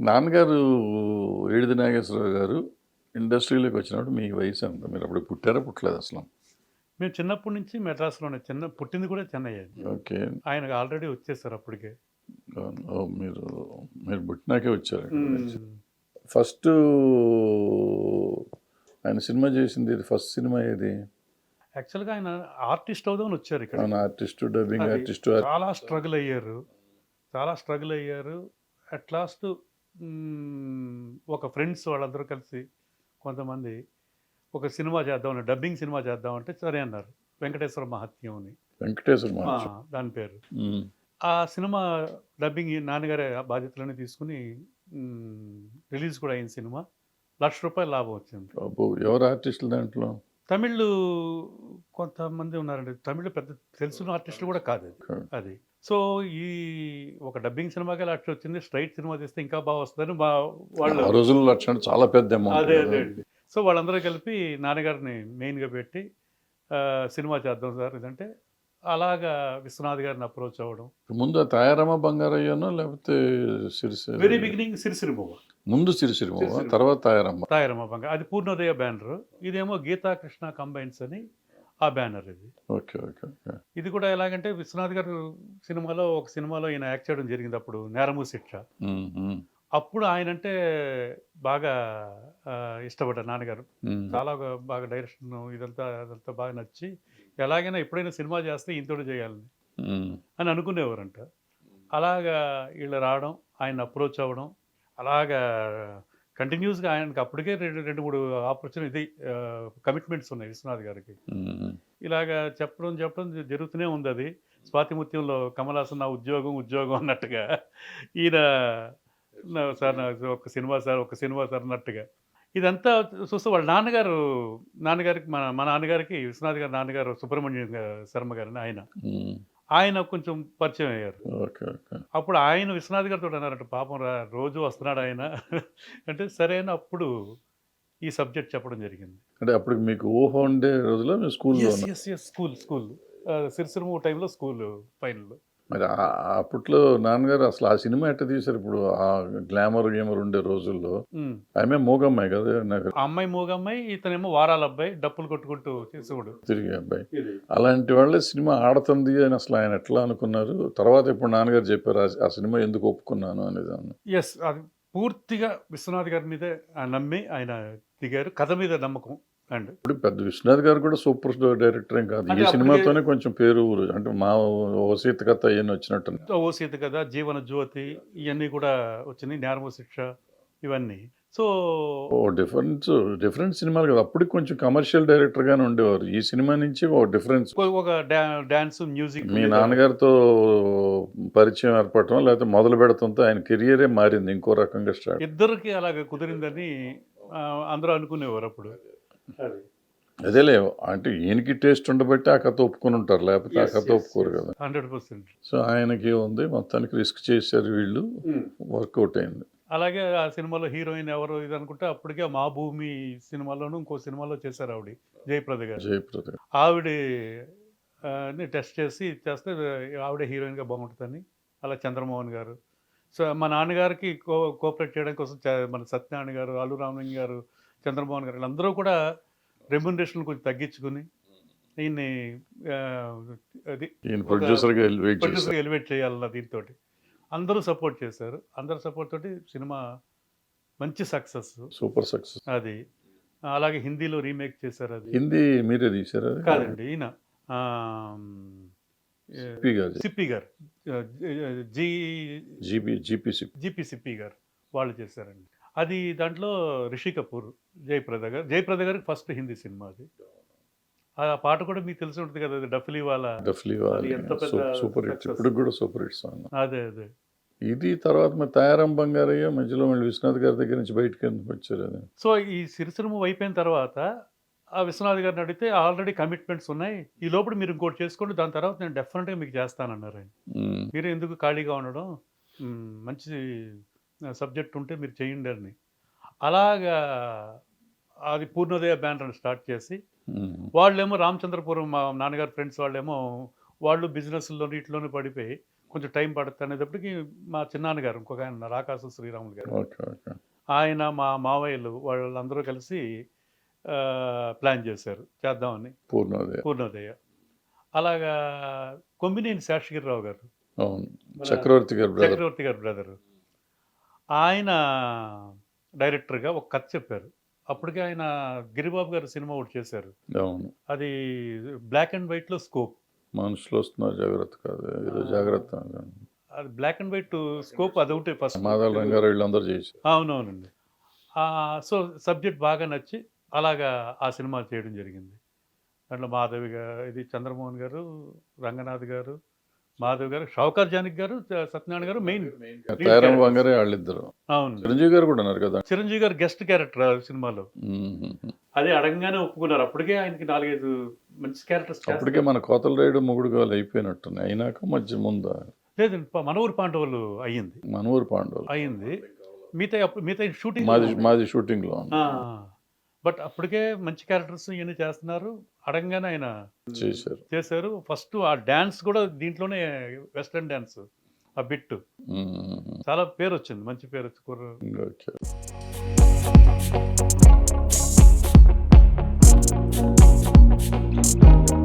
నాన్నగారు ఏడిది నాగేశ్వరరావు గారు ఇండస్ట్రీలోకి వచ్చినప్పుడు మీ వయసు ఎంత? మీరు అప్పుడు పుట్టారా? పుట్టలేదు అసలు? మేము చిన్నప్పటి నుంచి మెడ్రాస్లోనే చిన్న పుట్టింది కూడా చెన్నై ఓకే. ఆయన ఆల్రెడీ వచ్చేసారు అప్పటికే. మీరు మీరు పుట్టినాకే వచ్చారు ఫస్ట్ ఆయన సినిమా చేసింది ఫస్ట్ సినిమా ఏది? యాక్చువల్గా ఆయన ఆర్టిస్ట్ అవుదామని వచ్చారు ఇక్కడ. Artist dubbing artist. చాలా స్ట్రగుల్ అయ్యారు. చాలా స్ట్రగుల్ అయ్యారు. అట్ లాస్ట్ ఒక ఫ్రెండ్స్ వాళ్ళందరూ కలిసి కొంతమంది ఒక సినిమా చేద్దామని డబ్బింగ్ సినిమా చేద్దామంటే సరే అన్నారు. వెంకటేశ్వర మహత్యం అని. వెంకటేశ్వర దాని పేరు. ఆ సినిమా డబ్బింగ్ నాన్నగారి బాధ్యతలన్నీ తీసుకుని రిలీజ్ కూడా అయిన సినిమా. లక్ష రూపాయలు లాభం వచ్చింది. ఎవరు ఆర్టిస్టులు దాంట్లో? తమిళ్ కొంతమంది ఉన్నారండి. తమిళ్ పెద్ద తెలిసిన ఆర్టిస్టులు కూడా కాదు అది. సో ఈ ఒక డబ్బింగ్ సినిమాకి లక్ష వచ్చింది స్ట్రైట్ సినిమా తీస్తే ఇంకా బాగా వస్తుందని మా వాళ్ళు ఆ రోజుల్లో లక్ష అంటే చాలా పెద్ద అదే అదే అండి. సో వాళ్ళందరూ కలిపి నాన్నగారిని మెయిన్గా పెట్టి సినిమా చేద్దాం సార్. ఇదంటే అలాగా విశ్వనాథ్ గారిని అప్రోచ్ అవ్వడం. ముందు తాయారమ్మ బంగారయ్యనో లేకపోతే సిరిసి వెరీ బిగినింగ్ సిరిసిరిమో ముందు సిరిసిరిమ సిరిసిరిమ. తర్వాత తాయారమ్మ. తాయరమ్మ బంగ అది పూర్ణోదయ బ్యానర్. ఇదేమో గీతా కృష్ణ కంబైన్స్ అని ఆ బ్యానర్ ఇది. ఓకే ఓకే ఇది కూడా ఎలాగంటే విశ్వనాథ్ గారు సినిమాలో ఒక సినిమాలో ఈయన యాక్ట్ చేయడం జరిగింది అప్పుడు నేరము శిక్ష. అప్పుడు ఆయన అంటే బాగా ఇష్టపడ్డారు నాన్నగారు. చాలా బాగా డైరెక్షన్ ఇదంతా అదంతా బాగా నచ్చి ఎలాగైనా ఎప్పుడైనా సినిమా చేస్తే ఇంతోటి చేయాలని అని అనుకునేవారంట. అలాగా వీళ్ళు రావడం ఆయన అప్రోచ్ అవ్వడం అలాగా కంటిన్యూస్గా ఆయనకి అప్పటికే రెండు రెండు మూడు ఆపర్చునిటీ కమిట్మెంట్స్ ఉన్నాయి విశ్వనాథ్ గారికి. ఇలాగా చెప్పడం చెప్పడం జరుగుతూనే ఉంది అది స్వాతిముత్యంలో కమలాసన్ నా ఉద్యోగం ఉద్యోగం అన్నట్టుగా. ఈయన సార్ ఒక సినిమా సార్ ఒక సినిమా సార్ అన్నట్టుగా. ఇదంతా చూస్తే వాళ్ళ నాన్నగారు నాన్నగారికి మన మా నాన్నగారికి విశ్వనాథ్ గారి నాన్నగారు సుబ్రహ్మణ్యం శర్మ గారిని ఆయన. ఆయన కొంచెం పరిచయం అయ్యారు. Okay okay. అప్పుడు ఆయన విశ్వనాథ్ గారితో అన్నారంట పాపం రా రోజు వస్తున్నాడు ఆయన. అంటే సరైన అప్పుడు ఈ సబ్జెక్ట్ చెప్పడం జరిగింది. అంటే అప్పుడు మీకు ఊహ ఉండే రోజులో ఎస్ స్కూల్ స్కూల్. సిరిసిరము టైంలో స్కూల్ ఫైనల్. మరి అప్పట్లో నాన్నగారు అసలు ఆ సినిమా ఎట్ట తీశారు ఇప్పుడు? ఆ గ్లామర్ గేమర్ ఉండే రోజుల్లో ఆమె మూగమ్మాయి కదా నాకు అమ్మాయి మూగమ్మాయి ఇతనేమో వారాల అబ్బాయి డప్పులు కొట్టుకుంటూ చేసుకుడు తిరిగి అబ్బాయి. అలాంటి వాళ్ళే సినిమా ఆడుతుంది అని అసలు ఆయన ఎట్లా అనుకున్నారు? తర్వాత ఇప్పుడు నాన్నగారు చెప్పారు ఆ- సినిమా ఎందుకు ఒప్పుకున్నాను? అనేది. ఎస్ అది పూర్తిగా విశ్వనాథ్ గారి మీదే నమ్మి ఆయన దిగారు. కథ మీద నమ్మకం. అండ్ ఇప్పుడు పెద్ద విశ్వనాథ్ గారు కూడా సూపర్ స్టార్ డైరెక్టర్ ఏం కాదు. ఈ సినిమాతోనే కొంచెం పేరు ఊరు అంటే మా ఓ సీత కథ అవన్నీ వచ్చినట్టు ఓ సీత కథ జీవన జ్యోతి ఇవన్నీ కూడా వచ్చినాయి నేరము శిక్ష ఇవన్నీ. సో డిఫరెన్స్ డిఫరెంట్ సినిమాలు కదా. అప్పటికి కొంచెం కమర్షియల్ డైరెక్టర్ గానే ఉండేవారు. ఈ సినిమా నుంచి ఓ డిఫరెన్స్. ఒక డాన్స్ మ్యూజిక్ మీ నాన్నగారితో పరిచయం ఏర్పడటం లేకపోతే మొదలు పెడతంతో ఆయన కెరియరే మారింది ఇంకో రకంగా స్టార్ట్. ఇద్దరికి అలాగ కుదిరిందని అందరూ అనుకునేవారు అప్పుడు. అదేలే అంటే ఈయనకి టేస్ట్ ఉండబట్టి ఆ కథ ఒప్పుకొని ఉంటారు లేకపోతే ఆ కథ ఒప్పుకోరు కదా. Hundred percent. సో ఆయనకి ఉంది మొత్తానికి రిస్క్ చేశారు వీళ్ళు వర్కౌట్ అయింది. అలాగే ఆ సినిమాలో హీరోయిన్ ఎవరు ఇది అనుకుంటే అప్పటికే మా భూమి సినిమాలోను ఇంకో సినిమాలో చేశారు ఆవిడ జయప్రద గారు. జయప్రద ఆవిడ టెస్ట్ చేసి చేస్తే ఆవిడ హీరోయిన్గా బాగుంటుందని అలా చంద్రమోహన్ గారు. సో మా నాన్నగారికి కో కోఆపరేట్ చేయడం కోసం మన సత్యనారాయణ గారు అల్లు రామలింగ గారు చంద్రమోహన్ గారు. వీళ్ళందరూ కూడా రెమ్యునరేషన్ కొంచెం తగ్గించుకుని ఈయన్ని ప్రొడ్యూసర్గా ఎలివేట్ చేయాలన్న దీంతో అందరూ సపోర్ట్ చేశారు. అందరు సపోర్ట్ తోటి సినిమా మంచి సక్సెస్ సూపర్ సక్సెస్ అది. అలాగే హిందీలో రీమేక్ చేశారు అది. హిందీ మీరే తీశారు? కాదండి ఈయన సిప్పి గారు. సిప్పి గారు. జీ జీపీ జీపీ సిప్పి గారు వాళ్ళు చేశారండి. అది దాంట్లో రిషి కపూర్ జయప్రద గారు జయప్రద గారికి ఫస్ట్ హిందీ సినిమా అది. ఆ పాట కూడా మీకు తెలిసి ఉంటుంది కదా డఫ్లీ వాళ్ళ డఫ్లీ సూపర్ హిట్. ఇప్పుడు కూడా సూపర్ హిట్ సాంగ్. అదే అదే. ఇది తర్వాత మరి తయారం బంగారయ్య మధ్యలో మళ్ళీ విశ్వనాథ్ గారి దగ్గర నుంచి బయటకు ఎందుకు వచ్చారు అది? సో ఈ సిరిసిరము అయిపోయిన తర్వాత ఆ విశ్వనాథ్ గారిని అడిగితే ఆల్రెడీ కమిట్మెంట్స్ ఉన్నాయి ఈ లోపల మీరు ఇంకోటి చేసుకోండి దాని తర్వాత నేను డెఫినెట్గా మీకు చేస్తానన్నారు ఆయన. మీరు ఎందుకు ఖాళీగా ఉండడం? మంచి సబ్జెక్ట్ ఉంటే మీరు చేయండి అని. అలాగా అది పూర్ణోదయ బ్యానర్ స్టార్ట్ చేసి వాళ్ళేమో రామచంద్రపురం మా నాన్నగారు ఫ్రెండ్స్ వాళ్ళేమో వాళ్ళు బిజినెస్లో వీటిలోనే పడిపోయి కొంచెం టైం పడుతుంది అనేటప్పటికి మా చిన్నాన్నగారు ఇంకొక ఆయన రాకాసు శ్రీరాములు గారు. ఆయన మా మావయ్యలు వాళ్ళందరూ కలిసి ప్లాన్ చేశారు. చేద్దామని. పూర్ణోదయ. పూర్ణోదయ. అలాగా కొమ్మినేని శేషగిరిరావు గారు. చక్రవర్తి గారు చక్రవర్తి గారు బ్రదర్ ఆయన డైరెక్టర్గా ఒక కథ చెప్పారు. అప్పటికే ఆయన గిరిబాబు గారు సినిమా ఒకటి చేశారు. అవును. అది బ్లాక్ అండ్ వైట్లో స్కోప్. మనుషులు వస్తున్నారు జాగ్రత్త కాదు. ఏదో జాగ్రత్త అది బ్లాక్ అండ్ వైట్ స్కోప్ అదొకటి ఫస్ట్. మాధవ రంగారావు వీళ్ళందరూ చేశారు. అవునవునండి. ఆ, సో సబ్జెక్ట్ బాగా నచ్చి అలాగా ఆ సినిమా చేయడం జరిగింది. దాంట్లో మాధవి గారు ఇది చంద్రమోహన్ గారు రంగనాథ్ గారు మాధవి గారు షౌకర్ జానక్ గారు సత్యనారాయణ గారు మెయిన్ తయారం వంగరే వాళ్ళిద్దరు అవును. చిరంజీవి గారు కూడా ఉన్నారు కదా. చిరంజీవి గారు గెస్ట్ క్యారెక్టర్ సినిమాలో. అదే అడగంగానే ఒప్పుకున్నారు. అప్పటికే ఆయనకి నాలుగైదు మంచి క్యారెక్టర్స్ అప్పటికే మన కోతల రేడు మొగుడు గాలు అయిపోయినట్టున్నాయి. అయినాక మధ్య ముందా లేదు మనూరు పాండవులు అయ్యింది. మనూరు పాండవులు. అయ్యింది. మిగతా అప్పుడు మిగతా షూటింగ్ మాది మాది షూటింగ్లో ఉంది. బట్ అప్పటికే మంచి క్యారెక్టర్స్ ఈయన చేస్తున్నారు. అడంగానే ఆయన చేశారు. ఫస్ట్ ఆ డ్యాన్స్ కూడా దీంట్లోనే వెస్ట్రన్ డ్యాన్స్ ఆ బిట్ చాలా పేరు వచ్చింది. మంచి పేరు వచ్చింది.